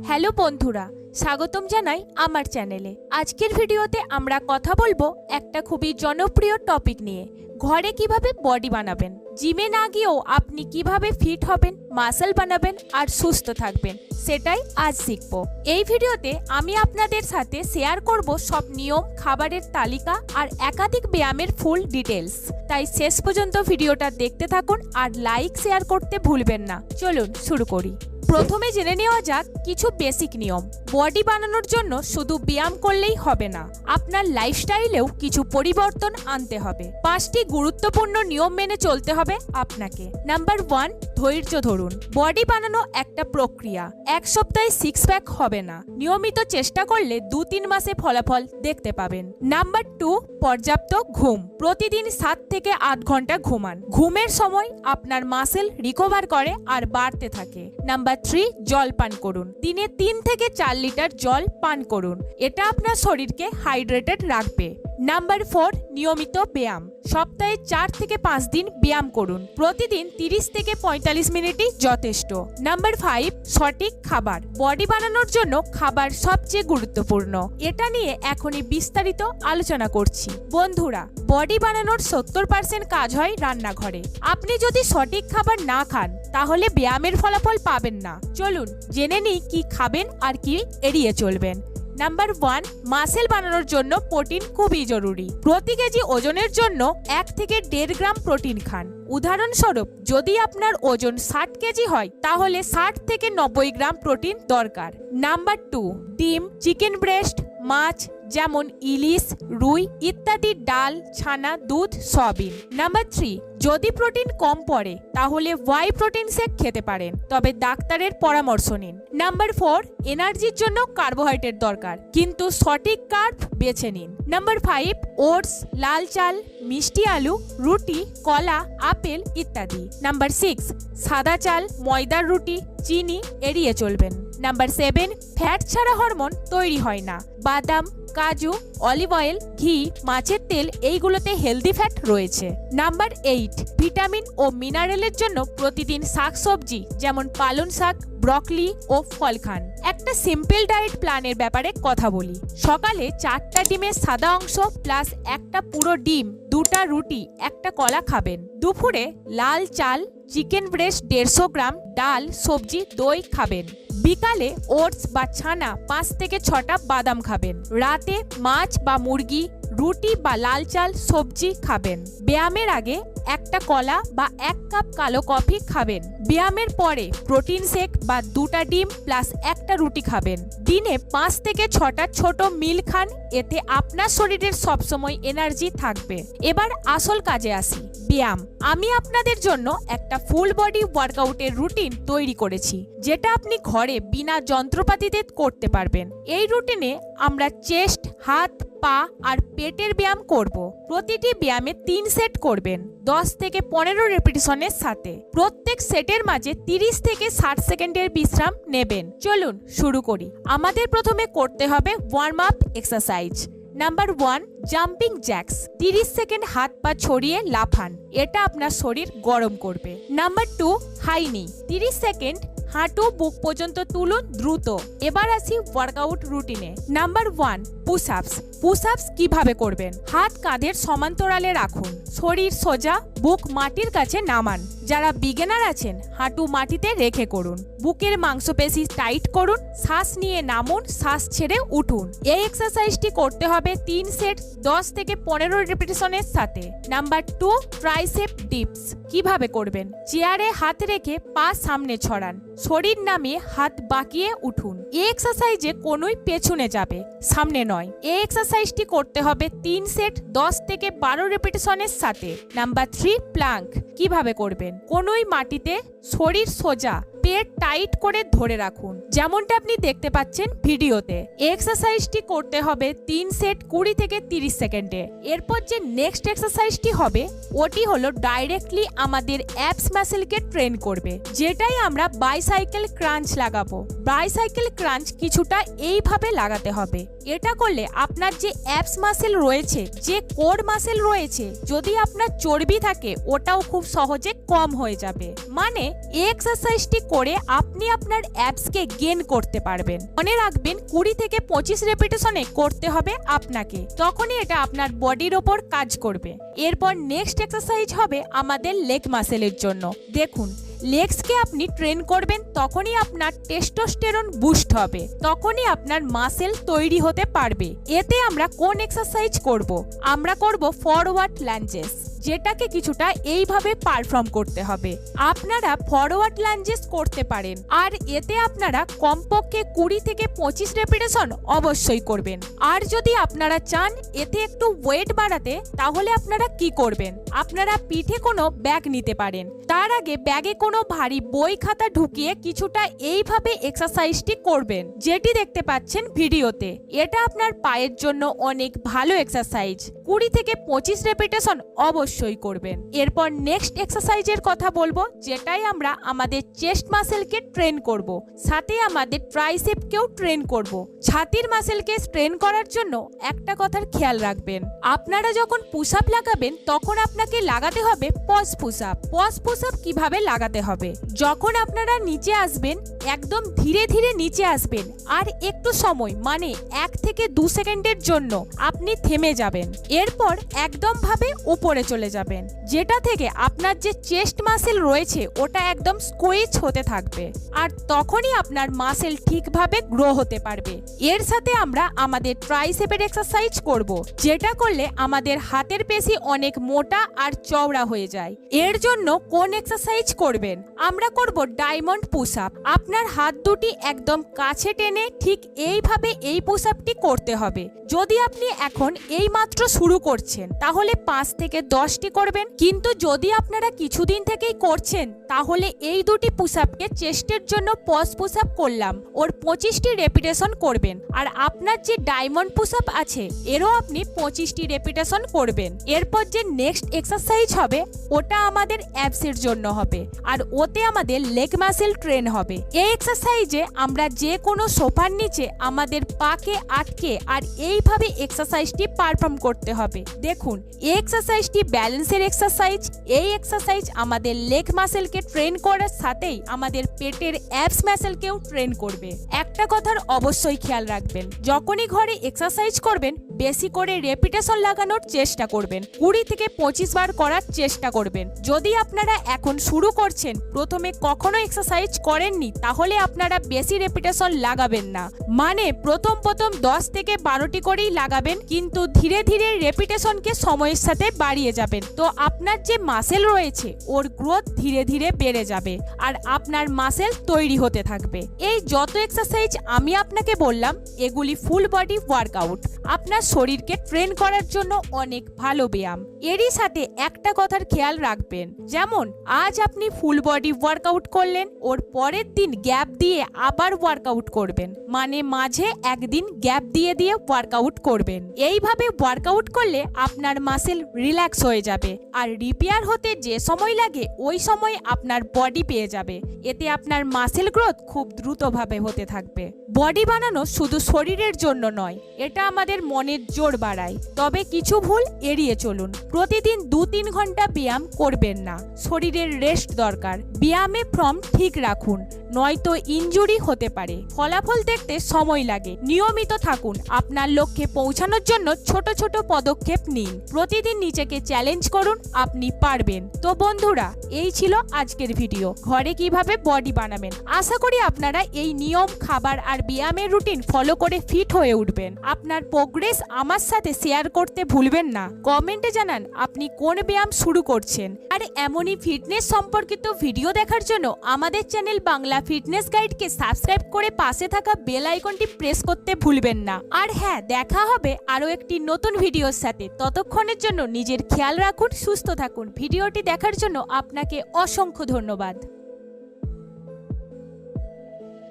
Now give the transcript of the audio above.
Hello বন্ধুরা, স্বাগতম জানাই আমার চ্যানেলে। আজকের ভিডিওতে আমরা কথা বলব একটা খুবই জনপ্রিয় টপিক নিয়ে। ঘরে কীভাবে বডি বানাবেন? জিমে না গিয়েও আপনি কীভাবে ফিট হবেন মাসল বানাবেন আর সুস্থ থাকবেন, সেটাই আজ শিখব। এই ভিডিওতে আমি আপনাদের সাথে শেয়ার করব সব নিয়ম, খাবারের তালিকা আর একাধিক ব্যায়ামের ফুল ডিটেলস তাই শেষ পর্যন্ত ভিডিওটা দেখতে থাকুন আর লাইক শেয়ার করতে ভুলবেন না। চলুন শুরু করি। প্রথমে জেনে নেওয়া যাক কিছু বেসিক নিয়ম। বডি বানানোর জন্য শুধু ব্যায়াম করলেই হবে না, আপনার লাইফস্টাইলেও কিছু পরিবর্তন আনতে হবে। পাঁচটি গুরুত্বপূর্ণ নিয়ম মেনে চলতে হবে আপনাকে। নাম্বার ওয়ান ধৈর্য ধরুন। বডি বানানো একটা প্রক্রিয়া, এক সপ্তাহে সিক্স প্যাক হবে না। নিয়মিত চেষ্টা করলে দু তিন মাসে ফলাফল দেখতে পাবেন। নাম্বার টু পর্যাপ্ত ঘুম। প্রতিদিন সাত থেকে আট ঘণ্টা ঘুমান। ঘুমের সময় আপনার মাসেল রিকভার করে আর বাড়তে থাকে। নাম্বার থ্রি জল পান করুন। দিনে তিন থেকে চার লিটার জল পান করুন। এটা আপনার শরীরকে হাইড্রেটেড রাখবে। নাম্বার ফোর, নিয়মিত ব্যায়াম। সপ্তাহে চার থেকে পাঁচ দিন ব্যায়াম করুন। প্রতিদিন তিরিশ থেকে পঁয়তাল্লিশ মিনিটই যথেষ্ট। নাম্বার ফাইভ, সঠিক খাবার। বডি বানানোর জন্য খাবার সবচেয়ে গুরুত্বপূর্ণ। এটা নিয়ে এখনই বিস্তারিত আলোচনা করছি। বন্ধুরা, বডি বানানোর সত্তর পার্সেন্ট কাজ হয় রান্নাঘরে। আপনি যদি সঠিক খাবার না খান তাহলে ব্যায়ামের ফলাফল পাবেন না। চলুন, জেনে নিই কি খাবেন আর কি এড়িয়ে চলবেন। নাম্বার ওয়ান, মাসেল বানানোর জন্য প্রোটিন খুবই জরুরি। প্রতি কেজি ওজনের জন্য এক থেকে দেড় গ্রাম প্রোটিন খান। উদাহরণস্বরূপ, যদি আপনার ওজন ষাট কেজি হয়, তাহলে ষাট থেকে নব্বই গ্রাম প্রোটিন দরকার। নাম্বার টু, ডিম, চিকেন ব্রেস্ট, মাছ যেমন ইলিশ, রুই ইত্যাদি ডাল, ছানা, দুধ, সয়াবিন। নাম্বার থ্রি যদি প্রোটিন কম পড়ে, তাহলে ওয়াই প্রোটিন শেক খেতে পারেন, তবে ডাক্তারের পরামর্শ নিন। নাম্বার ফোর এনার্জির জন্য কার্বোহাইড্রেট দরকার, কিন্তু সঠিক কার্ব বেছে নিন। নাম্বার ফাইভ ওটস, লাল চাল, মিষ্টি আলু, রুটি, কলা, আপেল ইত্যাদি। নাম্বার সিক্স সাদা চাল, ময়দার রুটি, চিনি এড়িয়ে চলবেন। নাম্বার সেভেন ফ্যাট ছাড়া হরমোন তৈরি হয় না, বাদাম কাজু, অলিভ অয়েল, ঘি, মাছের তেল এইগুলোতে হেলদি ফ্যাট রয়েছে। নাম্বার এইট ভিটামিন ও মিনারেলের জন্য প্রতিদিন শাকসবজি যেমন পালন শাক ব্রকলি ও ফল খান। একটা সিম্পল ডায়েট প্ল্যানের ব্যাপারে কথা বলি। সকালে চারটা ডিমের সাদা অংশ প্লাস একটা পুরো ডিম, দুটা রুটি, একটা কলা খাবেন। দুপুরে লাল চাল চিকেন ব্রেস্ট দেড়শো গ্রাম, ডাল, সবজি, দই খাবেন। বিকালে ওটস বা ছানা পাঁচ থেকে ছটা বাদাম খাবেন। রাতে মাছ বা মুরগি, রুটি বা লাল চাল, সবজি খাবেন। ব্যায়ামের আগে একটা কলা বা এক কাপ কালো কফি খাবেন। ব্যায়ামের পরে প্রোটিন শেক বা দুটা ডিম প্লাস একটা রুটি খাবেন। দিনে পাঁচ থেকে ছটা ছোট মিল খান, এতে আপনার শরীরের সবসময় এনার্জি থাকবে। এবার আসল কাজে আসি। ব্যায়াম আমি আপনাদের জন্য একটা ফুল বডি ওয়ার্কআউটের রুটিন তৈরি করেছি, যেটা আপনি ঘরে বিনা যন্ত্রপাতিতে করতে পারবেন। এই রুটিনে আমরা চেস্ট হাত, পা আর পেটের ব্যায়াম করব। প্রতিটি ব্যায়ামে তিন সেট করবেন, দশ থেকে পনেরো রেপিটেশনের সাথে। প্রত্যেক সেটের মাঝে তিরিশ থেকে ষাট সেকেন্ডের বিশ্রাম নেবেন। চলুন শুরু করি। আমাদের প্রথমে করতে হবে warm up exercise number one jumping jacks তিরিশ সেকেন্ড হাত পা ছড়িয়ে লাফান। এটা আপনার শরীর গরম করবে। Number two high knee. তিরিশ সেকেন্ড হাঁটু, বুক পর্যন্ত তুলুন দ্রুত। এবার আসি ওয়ার্কআউট রুটিনে number one push ups push ups কীভাবে করবেন? হাত কাঁধের সমান্তরালে রাখুন। শরীর সোজা, বুক মাটির কাছে নামান। যারা বিগেনার আছেন, হাঁটু মাটিতে রেখে করুন। বুকের মাংসপেশি টাইট করুন। শ্বাস নিয়ে নামুন, শ্বাস ছেড়ে উঠুন। এই এক্সারসাইজটি করতে হবে তিন সেট দশ থেকে পনেরো রেপিটেশনের সাথে। নাম্বার টু ট্রাইসেপ ডিপস কীভাবে করবেন? চেয়ারে হাত রেখে পা সামনে ছড়ান। শরীর নামে হাত বাঁকিয়ে উঠুন। এই এক্সারসাইজে কোনোই পেছনে যাবে, সামনে নয়। এই এক্সারসাইজটি করতে হবে তিন সেট দশ থেকে বারো রেপিটেশনের সাথে। নাম্বার থ্রি প্লাঙ্ক কীভাবে করবেন? কোনোই মাটিতে শরীর সোজা পেট টাইট করে ধরে রাখুন। যেমনটা আপনি দেখতে পাচ্ছেন ভিডিওতে। এক্সারসাইজটি করতে হবে তিন সেট কুড়ি থেকে তিরিশ সেকেন্ডে। এরপর যে নেক্সট এক্সারসাইজটি হবে, ওটি হলো ডাইরেক্টলি আমাদের অ্যাপস মাসেলকে ট্রেন করবে, যেটাই আমরা বাইসাইকেল ক্রাঞ্চ লাগাবো। বাইসাইকেল ক্রাঞ্চ কিছুটা এইভাবে লাগাতে হবে। এটা করলে আপনার যে অ্যাপস মাসেল রয়েছে, যে কোর মাসেল রয়েছে, যদি আপনার চর্বি থাকে, ওটাও খুব সহজে কম হয়ে যাবে। মানে এক্সারসাইজটি করে আপনি আপনার অ্যাপসকে গেন করতে পারবেন। মনে রাখবেন, কুড়ি থেকে পঁচিশ রেপিটেশনে করতে হবে আপনাকে। তখনই এটা আপনার বডির ওপর কাজ করবে। এরপর নেক্সট এক্সারসাইজ হবে আমাদের লেগ মাসেলের জন্য। দেখুন লেগসকে আপনি ট্রেন করবেন, তখনই আপনার টেস্টোস্টেরন বুস্ট হবে। তখনই আপনার মাসেল তৈরি হতে পারবে। এতে আমরা কোন এক্সারসাইজ করব? আমরা করব ফরওয়ার্ড লাঞ্জেস যেটাকে কিছুটা এইভাবে পারফর্ম করতে হবে। আপনারা ফরওয়ার্ড লাঞ্জেস করতে পারেন। আর এতে আপনারা কমপক্ষে কুড়ি থেকে পঁচিশ রেপিটেশন অবশ্যই করবেন। আর যদি আপনারা চান এতে একটু ওয়েট বাড়াতে, তাহলে আপনারা কি করবেন? আপনারা পিঠে কোনো ব্যাগ নিতে পারেন। তার আগে ব্যাগে কোনো ভারী বই খাতা ঢুকিয়ে কিছুটা এইভাবে এক্সারসাইজটি করবেন। যেটি দেখতে পাচ্ছেন ভিডিওতে। এটা আপনার পায়ের জন্য অনেক ভালো এক্সারসাইজ কুড়ি থেকে পঁচিশ রেপিটেশন অবশ্যই করবেন। এরপর নেক্সট এক্সারসাইজের কথা বলব, যেটাই আমরা আমাদের চেস্ট মাসেলকে ট্রেন করব, সাথে আমাদের ট্রাইসেপকেও ট্রেন করব। ছাতির মাসেলকে ট্রেন করার জন্য একটা কথার খেয়াল রাখবেন, আপনারা যখন পুশ আপ লাগাবেন, তখন আপনাকে লাগাতে হবে pause push up pause push up কীভাবে লাগাতে হবে? যখন আপনারা নিচে আসবেন, একদম ধীরে ধীরে নিচে আসবেন, আর একটু সময় মানে এক থেকে দু সেকেন্ডের জন্য আপনি থেমে যাবেন। এরপর একদম ভাবে উপরে চলে যাবেন। যেটা থেকে আপনার যে চেস্ট মাসেল রয়েছে, ওটা একদম স্কোয়েচ হতে থাকবে। আর তখনই আপনার মাসেল ঠিকভাবে গ্রো হতে পারবে। এর সাথে আমরা আমাদের ট্রাইসেপের এক্সারসাইজ করব, যেটা করলে আমাদের হাতের পেশি অনেক মোটা আর চওড়া হয়ে যায়। এর জন্য কোন এক্সারসাইজ করবেন? আমরা করব ডায়মন্ড পুশ আপ আপনার হাত দুটি একদম কাছে টেনে ঠিক এইভাবে এই পুশ আপটি করতে হবে। যদি আপনি এখন এই মাত্র শুরু করছেন, তাহলে পাঁচ থেকে দশটি করবেন। কিন্তু যদি আপনারা কিছুদিন থেকেই করছেন, তাহলে এই দুটি পুশ চেস্টের জন্য পজ পুশ আপ করলাম। ওর পঁচিশটি রেপিটেশন করবেন। আর আপনার যে ডায়মন্ড পুশ আপ আছে, এরও আপনি পঁচিশটি রেপিটেশন করবেন। এরপর যে নেক্সট এক্সারসাইজ হবে, ওটা আমাদের অ্যাপসের জন্য হবে। আর ওতে আমাদের লেগ মাসেল ট্রেন হবে। এই এক্সারসাইজে আমরা যে কোনো সোফার নিচে আমাদের পাকে আটকে আর এইভাবে এক্সারসাইজটি পারফর্ম করতে হবে। দেখুন, এই এক্সারসাইজটি ব্যালেন্সের এক্সারসাইজ এই এক্সারসাইজ আমাদের লেগ মাসেলকে ট্রেন করার সাথেই আমাদের পেটের অ্যাপস মাসেলকেও ট্রেন করবে। একটা কথার অবশ্যই খেয়াল রাখবেন, যখনই ঘরে এক্সারসাইজ করবেন বেশি করে রেপিটেশন লাগানোর চেষ্টা করবেন। কুড়ি থেকে পঁচিশ বার করার চেষ্টা করবেন। যদি আপনারা এখন শুরু করছেন, প্রথমে কখনো এক্সারসাইজ করেননি, তাহলে আপনারা বেশি রেপিটেশন লাগাবেন না। মানে প্রথম প্রথম দশ থেকে বারোটি করেই লাগাবেন, কিন্তু ধীরে ধীরে রেপিটেশনকে সময়ের সাথে বাড়িয়ে যাবেন। তো আপনার যে মাসেল রয়েছে, ওর গ্রোথ ধীরে ধীরে বেড়ে যাবে, আর আপনার মাসেল তৈরি হতে থাকবে। এই যত এক্সারসাইজ আমি আপনাকে বললাম, এগুলি ফুল বডি ওয়ার্কআউট আপনার শরীরকে ট্রেন করার জন্য অনেক ভালো ব্যায়াম। এরই সাথে একটা কথার খেয়াল রাখবেন, যেমন, আজ আপনি ফুল বডি ওয়ার্কআউট করলেন, ওর পরের দিন গ্যাপ দিয়ে আবার ওয়ার্কআউট করবেন। মানে মাঝে একদিন গ্যাপ দিয়ে দিয়ে ওয়ার্কআউট করবেন। এইভাবে ওয়ার্কআউট করলে আপনার মাসেল রিল্যাক্স হয়ে যাবে, আর রিপেয়ার হতে যে সময় লাগে, ওই সময় আপনার বডি পেয়ে যাবে। এতে আপনার মাসেল গ্রোথ খুব দ্রুতভাবে হতে থাকবে। বডি বানানো শুধু শরীরের জন্য নয়, এটা আমাদের মনের জোর বাড়ায়। তবে কিছু ভুল এড়িয়ে চলুন। প্রতিদিন দু তিন ঘণ্টা ব্যায়াম করবেন না। শরীরের রেস্ট দরকার। ব্যায়ামে ফর্ম ঠিক রাখুন। নয়তো ইনজুরি হতে পারে। ফলাফল দেখতে সময় লাগে। নিয়মিত থাকুন। আপনার লক্ষ্যে পৌঁছানোর জন্য ছোট ছোট পদক্ষেপ নিন। প্রতিদিন নিজেকে চ্যালেঞ্জ করুন, আপনি পারবেন। তো বন্ধুরা, এই ছিল আজকের ভিডিও ঘরে কীভাবে বডি বানাবেন? আশা করি আপনারা এই নিয়ম, খাবার আর ব্যায়ামের রুটিন ফলো করে ফিট হয়ে উঠবেন। আপনার প্রোগ্রেস আমার সাথে শেয়ার করতে ভুলবেন না। কমেন্টে জানান আপনি কোন ব্যায়াম শুরু করছেন। আর এমনই ফিটনেস সম্পর্কিত ভিডিও দেখার জন্য আমাদের চ্যানেল বাংলা ফিটনেস গাইডকে সাবস্ক্রাইব করে পাশে থাকা বেল আইকনটি প্রেস করতে ভুলবেন না। আর হ্যাঁ দেখা হবে আরও একটি নতুন ভিডিওর সাথে। ততক্ষণের জন্য নিজের খেয়াল রাখুন, সুস্থ থাকুন। ভিডিওটি দেখার জন্য আপনাকে অসংখ্য ধন্যবাদ।